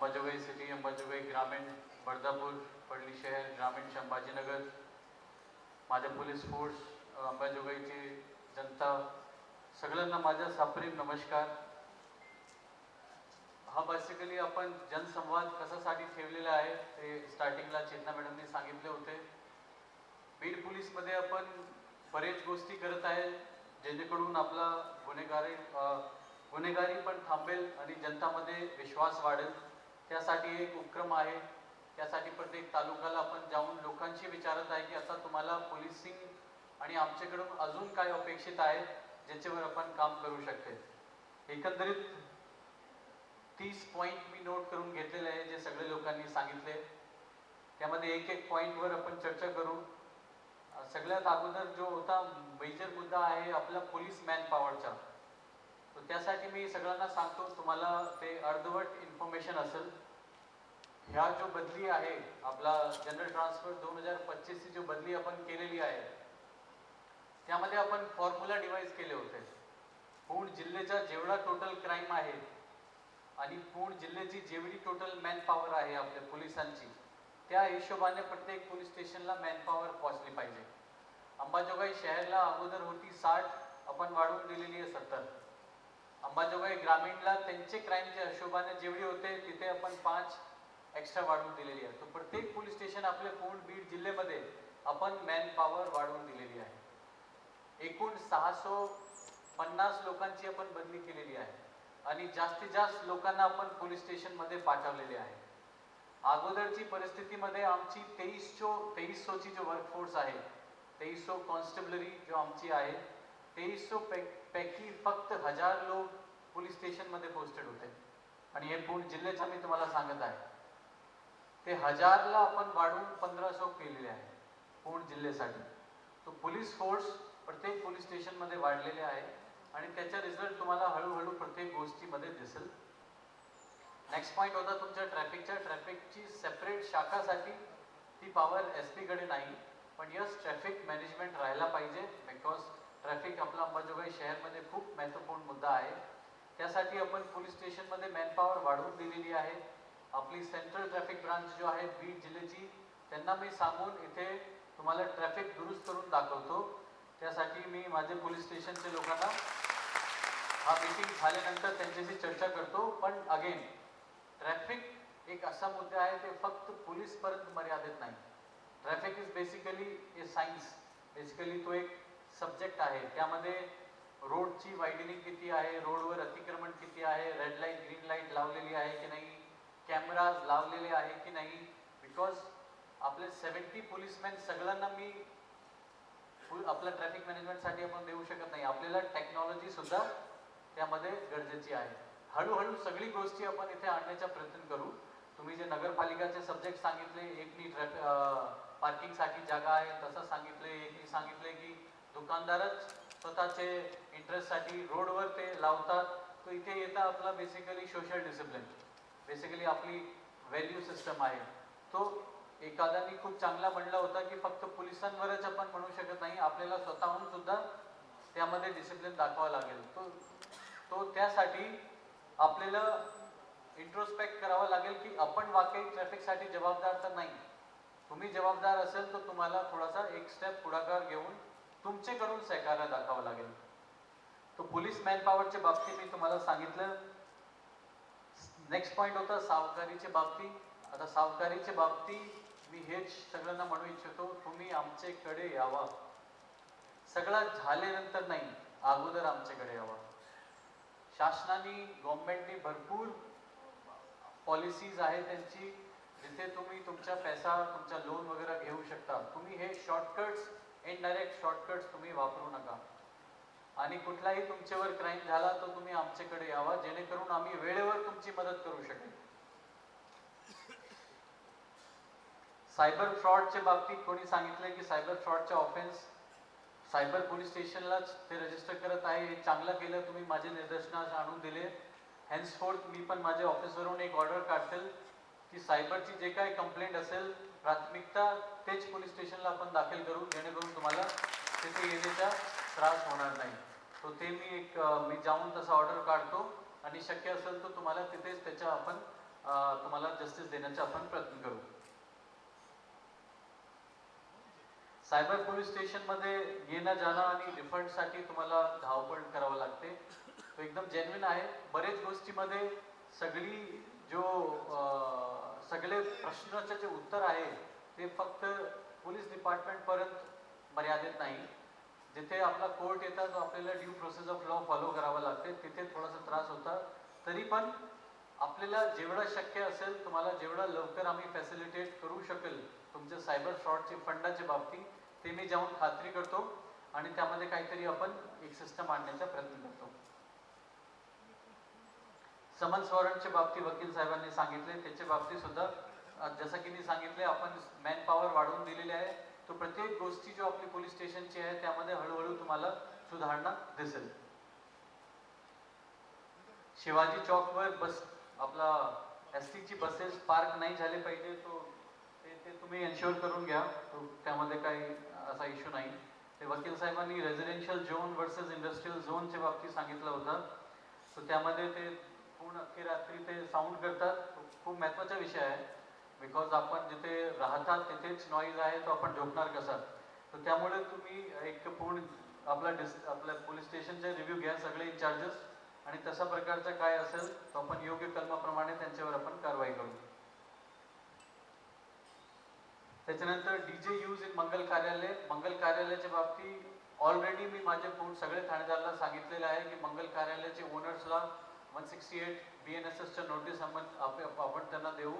Ambajogai city Ambajogai ग्रामीण बर्धापूर पडली शहर ग्रामीण संभाजीनगर माझ्या पोलीस फोर्स अंबाजोगाईची जनता सगळ्यांना माझा साप्रेम नमस्कार. हा बेसिकली आपण जनसंवाद कशासाठी ठेवलेला आहे ते स्टार्टिंगला चेतना मॅडमने सांगितले होते. बीड पोलीसमध्ये आपण बरेच गोष्टी करत आहे जेणेकरून आपला गुन्हेगारी गुन्हेगारी पण थांबेल आणि जनतामध्ये विश्वास वाढेल. त्यासाठी एक उपक्रम आहे. त्यासाठी प्रत्येक तालुक्याला आपण जाऊन लोकांशी विचारत आहे की असा तुम्हाला पोलिसिंग आणि आमच्याकडून अजून काय अपेक्षित आहे ज्याच्यावर आपण काम करू शकते एकंदरीत तीस पॉईंट मी नोट करून घेतलेले आहे जे सगळे लोकांनी सांगितले. त्यामध्ये एक एक पॉईंटवर आपण चर्चा करू. सगळ्यात अगोदर जो होता मेजर मुद्दा आहे आपला पोलीस मॅन पॉवरचा त्यासाठी मी सगळ्यांना सांगतो तुम्हाला ते अर्धवट इन्फॉर्मेशन असेल. ह्या जो बदली आहे आपला जनरल ट्रान्सफर दोन हजार पच्चीसची जो बदली आपण केलेली आहे त्यामध्ये आपण फॉर्म्युला डिवाइस केले होते. पूर्ण जिल्ह्याचा जेवढा टोटल क्राईम आहे आणि पूर्ण जिल्ह्याची जेवढी टोटल मॅनपॉवर आहे आपल्या पोलिसांची त्या हिशोबाने प्रत्येक पोलीस स्टेशनला मॅनपॉवर पोहोचली पाहिजे. अंबाजोगाई शहरला अगोदर होती साठ आपण वाढवून दिलेली आहे सत्तर. अंबाजोगाई ग्रामीणला त्यांचे क्राईमच्या हिशोबाने जेवढी होते तिथे आपण पाच एक्स्ट्रा वाढवून दिलेली आहे. तो प्रत्येक पोलीस स्टेशन आपल्या पूर्ण बीड जिल्ह्यामध्ये आपण मॅन पॉवर वाढवून दिलेली आहे. एकूण सहाशे पन्नास लोकांची आपण बदली केलेली आहे. आणि जास्तीत जास्त लोकांना आपण पोलीस स्टेशनमध्ये पाठवलेले आहे. अगोदरची परिस्थितीमध्ये आमची तेवीसशो तेवीसशोची जो वर्कफोर्स आहे तेवीसशो कॉन्स्टेबलरी जो आमची आहे तेवीसशो पै पैकी फक्त हजार लोक पोलीस स्टेशनमध्ये पोस्टेड होते. आणि हे पूर्ण जिल्ह्याचं मी तुम्हाला सांगत आहे. ते हजारला आपण वाढवून पंधराशे केलेले आहे पूर्ण जिल्ह्यासाठी. तो पोलीस फोर्स प्रत्येक पोलीस स्टेशनमध्ये वाढलेले आहे आणि त्याचा रिझल्ट तुम्हाला हळूहळू प्रत्येक गोष्टीमध्ये दिसेल. नेक्स्ट पॉईंट होता तुमच्या ट्रॅफिकच्या ट्रॅफिकची सेपरेट शाखासाठी ती पॉवर एस पीकडे नाही पण यस ट्रॅफिक मॅनेजमेंट राहायला पाहिजे बिकॉज ट्रॅफिक आपला अंबाजोगाई शहरमध्ये खूप महत्त्वपूर्ण मुद्दा आहे. त्यासाठी आपण पोलीस स्टेशनमध्ये मॅनपॉवर वाढवून दिलेली आहे. आपली सेंट्रल ट्रॅफिक ब्रांच जो आहे बीड जिल्ह्याची त्यांना मी सांगून इथे तुम्हाला ट्रॅफिक दुरुस्त करून दाखवतो. त्यासाठी मी माझे पोलीस स्टेशनच्या लोकांना हा मीटिंग झाल्यानंतर त्यांच्याशी चर्चा करतो. पण अगेन ट्रॅफिक एक असा मुद्दा आहे ते फक्त पोलीसपर्यंत मर्यादित नाही. Traffic is basically a science basically तो एक सब्जेक्ट आहे. त्यामध्ये रोडची वायडनिंग किती आहे? रोडवर अतिक्रमण किती आहे? रेड लाइट ग्रीन लाइट लावलेली आहे की नाही? कॅमेराज लावलेले आहे की नाही? बिकॉज आपले सेवन्टी पोलिसमॅन सगळ्यांना मी फुल आपल्या ट्रॅफिक मॅनेजमेंटसाठी आपण देऊ शकत नाही. आपल्याला टेक्नॉलॉजी सुद्धा त्यामध्ये गरजेची आहे. हळूहळू सगळी गोष्टी आपण इथे आणण्याचा प्रयत्न करू. तुम्ही जे नगरपालिकाचे सब्जेक्ट सांगितले एकनी ट्रॅफिक पार्किंगसाठी जागा आहे तसं सांगितले एकनी सांगितले की दुकानदारच स्वतःचे इंटरेस्टसाठी रोडवर ते लावतात. तर इथे येतं आपला बेसिकली सोशल डिसिप्लिन बेसिकली आपली व्हॅल्यू सिस्टम आहे. तो एखाद्याने खूप चांगला म्हणला होता की फक्त पोलिसांवरच आपण म्हणू शकत नाही आपल्याला स्वतःहून सुद्धा त्यामध्ये डिसिप्लिन दाखवा लागेल. तो तो त्यासाठी आपल्याला इंट्रोस्पेक्ट करावं लागेल की आपण वाकई ट्रॅफिकसाठी जबाबदार तर नाही. तुम्ही जबाबदार असेल तर तुम्हाला थोडासा एक स्टेप पुढाकार घेऊन तुमच्याकडून सहकार्य दाखवावं लागेल. तो पोलीस मॅनपॉवरच्या बाबतीत मी तुम्हाला सांगितलं. नेक्स्ट पॉईंट होता सावकारीच्या बाबतीत. आता सावकारीच्या बाबतीत मी हेच सगळ्यांना म्हणू इच्छितो तुम्ही आमच्याकडे यावा. सगळं झाल्यानंतर नाही अगोदर आमच्याकडे यावा. शासनाने गव्हर्नमेंटने भरपूर पॉलिसीज आहे त्यांची जिथे तुम्ही तुमचा पैसा तुमचा लोन वगैरे घेऊ शकता. तुम्ही हे शॉर्टकट्स इनडायरेक्ट शॉर्टकट्स तुम्ही वापरू नका. आणि कुठलाही तुमच्यावर क्राईम झाला तर तुम्ही आमच्याकडे यावा जेणेकरून आम्ही वेळेवर तुमची मदत करू शकेल. सायबर फ्रॉडच्या बाबतीत कोणी सांगितलंय की सायबर फ्रॉडचे ऑफेन्स सायबर पोलीस स्टेशनलाच ते रजिस्टर करत आहे हे चांगलं केलं तुम्ही माझे निदर्शनास आणून दिले. हेन्सफोर्थ मी पण माझ्या ऑफिसवरून एक ऑर्डर काढतील. की सायबरची जे काही कंप्लेंट असेल प्राथमिकता तेच पोलीस स्टेशनला आपण दाखल करू जेणेकरून तुम्हाला तिथे येण्याचा त्रास होणार नाही. तो ते मी एक मी जाऊन तसा ऑर्डर काढतो आणि शक्य असेल तर तुम्हाला तिथेच त्याच्या आपण तुम्हाला जस्टिस देण्याचा आपण प्रयत्न करू. सायबर पोलीस स्टेशनमध्ये येणं जाणं आणि रिफंडसाठी तुम्हाला धावपळ करावं लागते. तो एकदम जेन्युन आहे. बरेच गोष्टीमध्ये सगळी जो सगळे प्रश्नाचे जे उत्तर आहे ते फक्त पोलीस डिपार्टमेंटपर्यंत मर्यादित नाही. जिथे आपला कोर्ट येतात आपल्याला due process of law follow करावं लागते. तिथे थोडासा त्रास होता. तरी पण आपल्याला जेवढं शक्य असेल तुम्हाला जेवढं लवकर आम्ही फॅसिलिटेट करू शकेल तुमच्या सायबर फ्रॉडचे फंडाच्या बाबतीत ते मी जाऊन खात्री करतो. आणि त्यामध्ये काहीतरी आपण एक सिस्टम आणण्याचा प्रयत्न करतो. समन स्वरणच्या बाबतीत वकील साहेबांनी सांगितले. त्याच्या बाबतीत सुद्धा जसं की मी सांगितले आपण मॅन पॉवर वाढवून दिलेली आहे. तो प्रत्येक गोष्टी जो आपली पोलीस स्टेशनची आहे त्यामध्ये हळूहळू तुम्हाला सुधारणा दिसेल. शिवाजी चौकवर बस आपला एस टीची बसेस पार्क नाही झाले पाहिजे तो ते ते तुम्ही एन्श्युअर करून घ्या. तो त्यामध्ये काही असा इश्यू नाही. ते वकील साहेबांनी रेसिडेन्शियल झोन वर्सेस इंडस्ट्रीयल झोनच्या बाबतीत सांगितलं होतं. सो त्यामध्ये ते पूर्ण अख्खी रात्री ते साऊंड करतात. खूप महत्त्वाचा विषय आहे. बिकॉज आपण जिथे राहतात तिथेच नॉईज आहे तो आपण झोपणार कसा? तर त्यामुळे तुम्ही एक पूर्ण आपला डिस आपल्या पोलीस स्टेशनचे रिव्ह्यू घ्या सगळे इन्चार्जेस आणि तशा प्रकारचं काय असेल तो आपण योग्य कलमाप्रमाणे त्यांच्यावर आपण कारवाई करू. त्याच्यानंतर डी जे यूज इन मंगल कार्यालय मंगल कार्यालयाच्या बाबतीत ऑलरेडी मी माझ्या पूर्ण सगळे ठाणेदारला सांगितलेलं आहे की मंगल कार्यालयाचे ओनर्सला one sixty eight B N S एसच्या नोटीस आपण आपण त्यांना देऊ.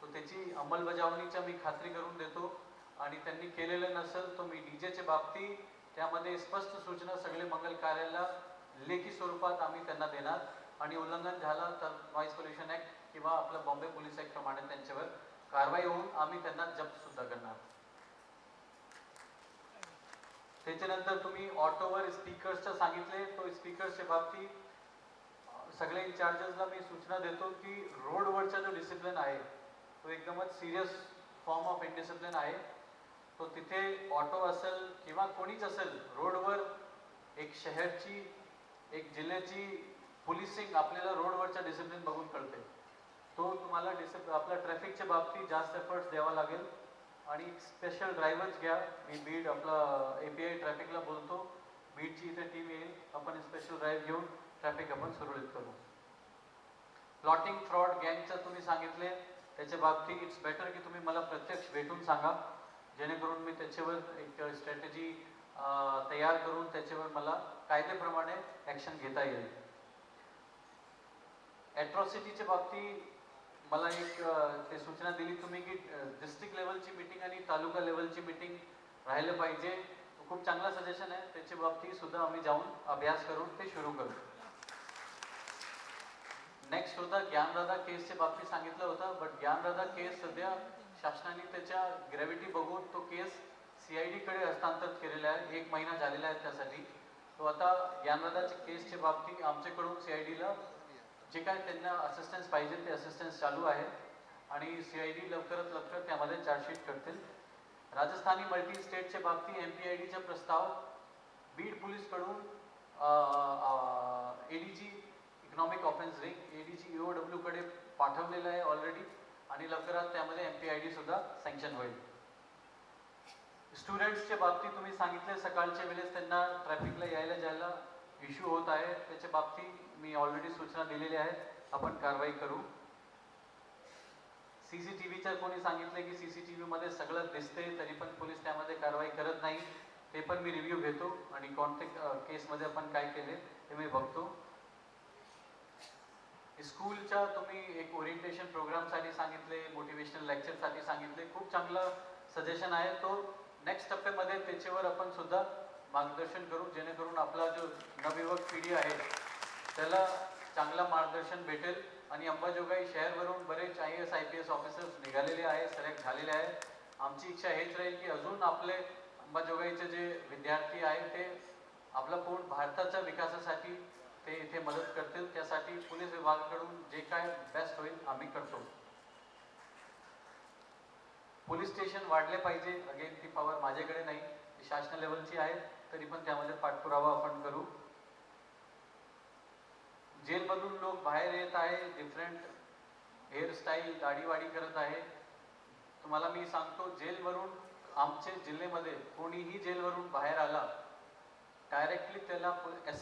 तो त्याची अंमलबजावणीच्या मी खात्री करून देतो. आणि त्यांनी केलेलं नसेल तर मी डीजेच्या बाबतीत त्यामध्ये स्पष्ट सूचना सगळे मंगल कार्यालयाला लेखी स्वरूपात आम्ही त्यांना देणार. आणि उल्लंघन झालं तर नॉईज पोल्युशन ॲक्ट किंवा आपलं बॉम्बे पोलीस ॲक्ट प्रमाणे त्यांच्यावर कारवाई होऊन आम्ही त्यांना जप्त सुद्धा करणार. त्याच्यानंतर तुम्ही ऑटोवर स्पीकर्सच्या सांगितले. तो स्पीकर्सच्या बाबतीत सगळ्या सगळे इन्चार्जेसला मी सूचना देतो की रोडवरचा जो डिसिप्लिन आहे तो एकदमच सिरियस फॉर्म ऑफ इनडिसिप्लिन आहे. तो तिथे ऑटो असेल किंवा कोणीच असेल रोडवर एक शहरची एक जिल्ह्याची पोलिसिंग आपल्याला रोडवरच्या डिसिप्लिन बघून कळते. तो तुम्हाला डिसिप आपल्या ट्रॅफिकच्या बाबतीत जास्त एफर्ट्स द्यावा लागेल. आणि स्पेशल ड्रायव्हर्स घ्या. मी बीड आपला ए पी आय ट्रॅफिकला बोलतो. बीडची इथे टीम येईल. आपण स्पेशल ड्राईव्ह घेऊन ट्रॅफिक आपण सुरळीत करू. प्लॉटिंग फ्रॉड गँगचं तुम्ही सांगितले त्याच्या बाबतीत इट्स बेटर की तुम्ही मला प्रत्यक्ष भेटून सांगा. जेणेकरून मी त्याच्यावर एक स्ट्रॅटेजी तयार करून त्याच्यावर मला कायद्याप्रमाणे ॲक्शन घेता येईल. ॲट्रॉसिटीच्या बाबतीत मला एक ते सूचना दिली तुम्ही की डिस्ट्रिक्ट लेवलची मीटिंग आणि तालुका लेवलची मीटिंग राहिलं पाहिजे. खूप चांगला सजेशन आहे. त्याच्या बाबतीत सुद्धा आम्ही जाऊन अभ्यास करून ते सुरू करू. नेक्स्ट होता ज्ञानदादा केसच्या बाबतीत सांगितलं होतं बट ज्ञानदादा केस सध्या शासनाने त्याच्या ग्रॅव्हिटी बघून तो केस सी कडे हस्तांतरित केलेला आहे. एक महिना झालेला आहे त्यासाठी. तो आता ज्ञानदादाच्या केसच्या बाबतीत आमच्याकडून सी आय डीला जे काय त्यांना असिस्टन्स पाहिजे ते असिस्टन्स चालू आहे. आणि सी आय डी लवकरात लवकर त्यामध्ये चार्जशीट करतील. राजस्थानी मल्टी स्टेटच्या बाबतीत एम पी आय डीचा प्रस्ताव Beed पोलीसकडून E D G economic offence wing E D G O डब्ल्यूकडे पाठवलेलं आहे ऑलरेडी आणि लवकरात त्यामध्ये एम पी आय डी सुद्धा सँक्शन होईल. स्टुडंट्सच्या बाबतीत तुम्ही सांगितले सकाळच्या वेळेस त्यांना ट्रॅफिकला यायला जायला इश्यू होत आहे त्याच्या बाबतीत मी ऑलरेडी सूचना दिलेल्या आहेत. आपण कारवाई करू. सीसीटीव्हीच्या कोणी सांगितले की सीसीटीव्ही मध्ये सगळं दिसते तरी पण पोलीस त्यामध्ये कारवाई करत नाही. ते पण मी रिव्ह्यू घेतो आणि कोणते केसमध्ये आपण काय केले ते मी बघतो. स्कूलच्या तुम्ही एक ओरिएंटेशन प्रोग्रामसाठी सांगितले मोटिवेशनल लेक्चरसाठी सांगितले. खूप चांगलं सजेशन आहे. तो नेक्स्ट टप्प्यामध्ये त्याच्यावर आपण सुद्धा मार्गदर्शन करू जेणेकरून आपला जो नवयुवक पिढी आहे त्याला चांगलं मार्गदर्शन भेटेल. आणि अंबाजोगाई शहरवरून बरेच I S I P S officers निघालेले आहेत सिलेक्ट झालेले आहे आमची इच्छा हेच राहील की अजून आपले अंबाजोगाईचे जे विद्यार्थी आहेत ते आपला पूर्ण भारताच्या विकासासाठी ते इथे मदत करतील. त्यासाठी पोलीस विभागाकडून जे काय बेस्ट होईल आम्ही करतो. पोलीस स्टेशन वाढले पाहिजे. अगेन ती पॉवर माझ्याकडे नाही. ती शासन लेवलची आहे. तरी पण त्यामध्ये पाठपुरावा आपण करू. जेलमधून लोक बाहेर येत आहे. डिफरंट हेअरस्टाईल दाढीवाडी करत आहे. तुम्हाला मी सांगतो जेलवरून आमचे जिल्ह्यामध्ये कोणीही जेलवरून बाहेर आला डायरेक्टली त्याला एस